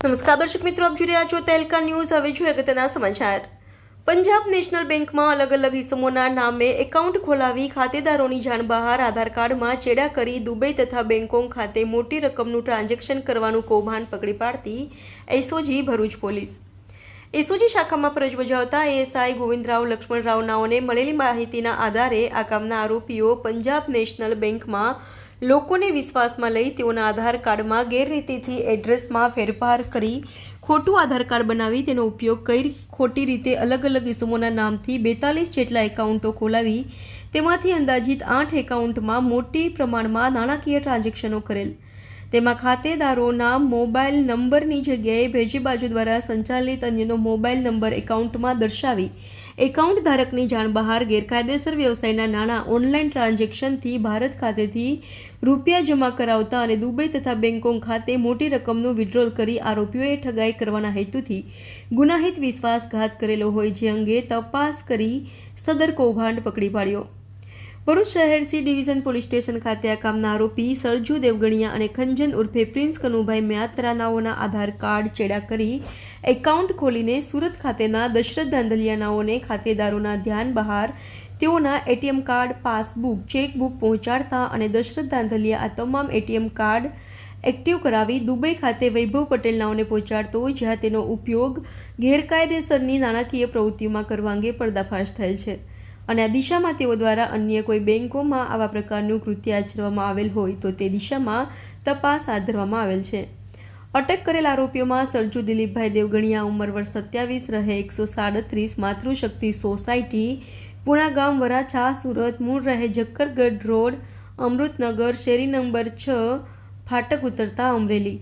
નમસ્કાર, દર્શક મિત્રો, આપ જોઈ રહ્યા છો તહેલકા ન્યૂઝ. હવે જોઈએ અગત્યના સમાચાર. પંજાબ નેશનલ બેંકમાં અલગ અલગ ઇસમોના નામે એકાઉન્ટ ખોલાવી ખાતેદારોની જાણ બહાર આધાર કાર્ડમાં ચેડા કરી દુબઈ તથા બેંકોક ખાતે મોટી રકમનું ટ્રાન્ઝેક્શન કરવાનું કૌભાંડ પકડી પાડતી એસઓજી ભરૂચ પોલીસ. એસઓજી શાખામાં ફરજ બજાવતા એએસઆઈ ગોવિંદરાવ લક્ષ્મણરાવ નાઓને મળેલી માહિતીના આધારે આ કામના આરોપીઓ પંજાબ નેશનલ બેંકમાં લોકોને વિશ્વાસમાં લઈ તેઓના આધાર કાર્ડમાં ગેરરીતિથી એડ્રેસમાં ફેરફાર કરી ખોટું આધાર કાર્ડ બનાવી તેનો ઉપયોગ કરી ખોટી રીતે અલગ અલગ ઇસમોના નામથી બેતાલીસ જેટલા એકાઉન્ટો ખોલાવી તેમાંથી અંદાજિત આઠ એકાઉન્ટમાં મોટી પ્રમાણમાં નાણાકીય ટ્રાન્ઝેક્શનો કરેલ. તેમાં ખાતેદારોના મોબાઈલ નંબરની જગ્યાએ ભેજી બાજુ દ્વારા સંચાલિત અન્યનો મોબાઈલ નંબર એકાઉન્ટમાં દર્શાવી એકાઉન્ટ ધારકની જાણ બહાર ગેરકાયદેસર વ્યવસાયના નાણાં ઓનલાઈન ટ્રાન્ઝેક્શનથી ભારત ખાતેથી રૂપિયા જમા કરાવતા અને દુબઈ તથા બેંકોક ખાતે મોટી રકમનું વિડ્રોલ કરી આરોપીઓએ ઠગાઈ કરવાના હેતુથી ગુનાહિત વિશ્વાસઘાત કરેલો હોય જે અંગે તપાસ કરી સદર કૌભાંડ પકડી પાડ્યો. ભરૂચ શહેર સી ડિવિઝન પોલીસ સ્ટેશન ખાતે આ કામના આરોપી સરજુ દેવગણિયા અને ખંજન ઉર્ફે પ્રિન્સ કનુભાઈ મ્યાત્રાનાઓના આધાર કાર્ડ ચેડા કરી એકાઉન્ટ ખોલીને સુરત ખાતેના દશરથ ધાંધલિયાનાઓને ખાતેદારોના ધ્યાન બહાર, તેઓના એટીએમ કાર્ડ, પાસબુક, ચેકબુક પહોંચાડતા અને દશરથ ધાંધલિયા આ તમામ એટીએમ કાર્ડ એક્ટિવ કરાવી દુબઈ ખાતે વૈભવ પટેલ નાઓને પહોંચાડતો, જ્યાં તેનો ઉપયોગ ગેરકાયદેસરની નાણાકીય પ્રવૃત્તિઓમાં કરવા અંગે પર્દાફાશ થયેલ છે. અને આ દિશામાં તેઓ દ્વારા અન્ય કોઈ બેંકોમાં આવા પ્રકારનું કૃત્ય આચરવામાં આવેલ હોય તો તે દિશામાં તપાસ હાથ ધરવામાં આવેલ છે. અટક કરેલ આરોપીઓમાં સરજુ દિલીપભાઈ દેવગણિયા ઉંમર વર્ષ સત્યાવીસ, રહે એકસો સાડત્રીસ, માતૃશક્તિ સોસાયટી, પુણા ગામ, વરાછા, સુરત, મૂળ રહે જક્કરગઢ રોડ, અમૃતનગર, શેરી નંબર છ, ફાટક ઉતરતા અમરેલી.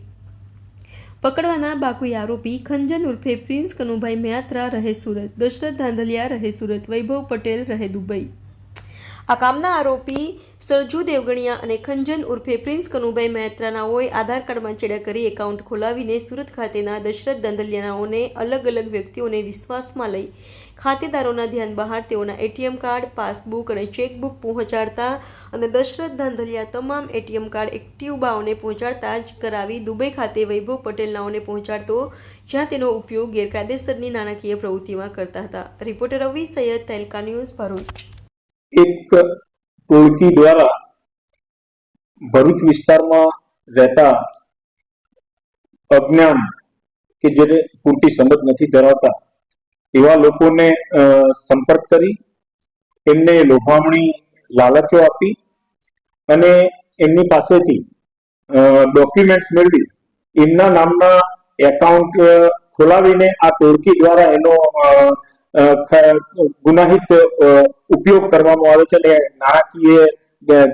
પકડવાના બાકુઈ આરોપી ખંજન ઉર્ફે પ્રિન્સ કનુભાઈ મેયાત્રા રહે સુરત. દશરથ ધાંધલિયા રહે સુરત. વૈભવ પટેલ રહે દુબઈ. આ કામના આરોપી સરજુ દેવગણિયા અને ખંજન ઉર્ફે પ્રિન્સ કનુભાઈ મહેત્રાનાઓએ આધાર કાર્ડમાં ચેડા કરી એકાઉન્ટ ખોલાવીને સુરત ખાતેના દશરથ દંદલિયાનાઓને અલગ અલગ વ્યક્તિઓને વિશ્વાસમાં લઈ ખાતેદારોના ધ્યાન બહાર તેઓના એટીએમ કાર્ડ, પાસબુક અને ચેકબુક પહોંચાડતા અને દશરથ ધાંધલિયા તમામ એટીએમ કાર્ડ એક્ટિવ પહોંચાડતા જ કરાવી દુબઈ ખાતે વૈભવ પટેલનાઓને પહોંચાડતો, જ્યાં તેનો ઉપયોગ ગેરકાયદેસરની નાણાકીય પ્રવૃત્તિમાં કરતા હતા. Reporter Ravi Sayyed Tehelka news Bharuch. એક ટોળકી દ્વારા ભરૂચ વિસ્તારમાં રહેતા અજ્ઞાન કે જેને પૂરતી સમજ નથી ધરાવતા, એવા લોકોને સંપર્ક કરી, એમને લોભામણી લાલચો આપી અને એમની પાસેથી ડોક્યુમેન્ટ્સ મેળવી, એમના નામના એકાઉન્ટ ખોલાવીને આ ટોળકી દ્વારા એનો ગુનાહિત ઉપયોગ કરવામાં આવે છે અને નાણાકીય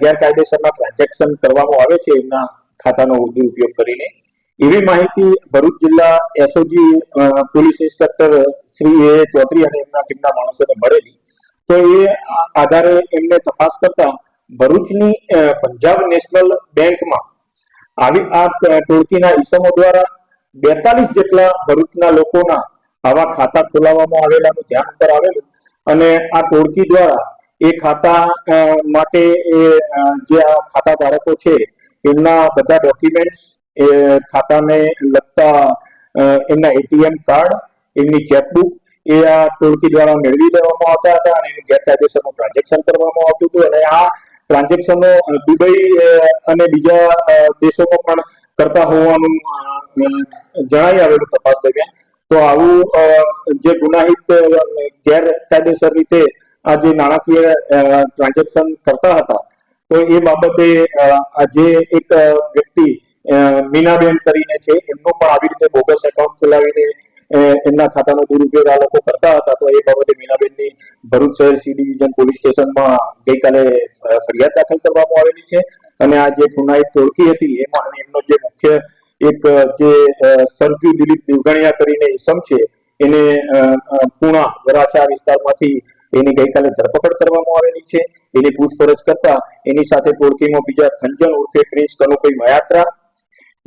ગેરકાયદેસરના ટ્રાન્ઝેક્શન કરવામાં આવે છે એમના ખાતાનો દુરુપયોગ કરીને. એવી માહિતી ભરૂચ જિલ્લા SOG police inspector Shri A Chaudhary અને એમના ટીમના માણસોને મળેલી. તો એ આધારે એમને તપાસ કરતા ભરૂચની પંજાબ નેશનલ બેંકમાં આવી આ ટોળકીના ઈસમો દ્વારા બેતાલીસ જેટલા ભરૂચના લોકોના આવા ખાતા ખોલાવવામાં આવેલાનું ધ્યાન ઉપર આવેલું. અને આ ટોળકી દ્વારા એ ખાતા માટે એ જે આ ખાતા ધારકો છે, એમના બધા ડોક્યુમેન્ટ એ ખાતાને લગતા એમના એટીએમ કાર્ડ એમની ચેકબુક એ આ ટોળકી દ્વારા મેળવી લેવામાં આવતા હતા અને એનું ગેરકાયદેસરનું ટ્રાન્ઝેક્શન કરવામાં આવતું હતું. અને આ ટ્રાન્ઝેક્શનો દુબઈ અને બીજા દેશોમાં પણ કરતા હોવાનું જણાવી આવેલું તપાસ દરમિયાન. તો આવું જે ગુનાહિત ગેરકાયદેસર રીતે આ જે નાણાકીય ટ્રાન્ઝેક્શન કરતા હતા, તો એ બાબતે જે એક વ્યક્તિ મીનાબેન કરીને છે, એમનો પણ આવી રીતે બોગસ એકાઉન્ટ ખોલાવીને એમના ખાતાનો દુરુપયોગ આ લોકો કરતા હતા, તો એ બાબતે મીનાબેનની ભરૂચ શહેર સી ડિવિઝન પોલીસ સ્ટેશનમાં ગઈકાલે ફરિયાદ દાખલ કરવામાં આવેલી છે. અને આ જે ગુનાહિત ટોળકી હતી એમાં એમનો જે મુખ્ય એક જે સરજુ દિલીપ દેવગણિયા કરીને ઇસમ છે એને પૂણા વરાછા વિસ્તારમાંથી એની ગઈકાલે ધરપકડ કરવામાં આવેલી છે. એની પૂછપરછ કરતા એની સાથે ટોળકીમાં બીજા ખંજન ઉર્ફે પ્રિન્સ કનુભાઈ મયાત્રા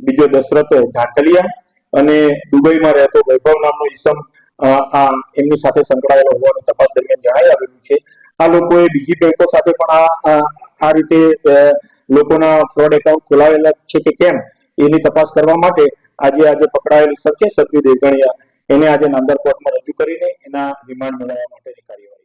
બીજો દશરથ ઝાંટલિયા અને દુબઈમાં રહેતો વૈભવ નામનો ઈસમ અ, આ એમની સાથે સંકળાયેલો હોવાનું તપાસ દરમિયાન જણાઈ આવેલું છે. આ લોકોએ બીજી બેંકો સાથે પણ આ- આ રીતે લોકોના ફ્રોડ એકાઉન્ટ ખોલાવેલા છે કે કેમ? એની તપાસ કરવા માટે આજે આજે પકડાયેલી સત્ય છે સત્ય દેવગણિયા એને આજે નાંદર કોર્ટમાં રજૂ કરીને એના રિમાન્ડ મેળવવા માટેની કાર્યવાહી.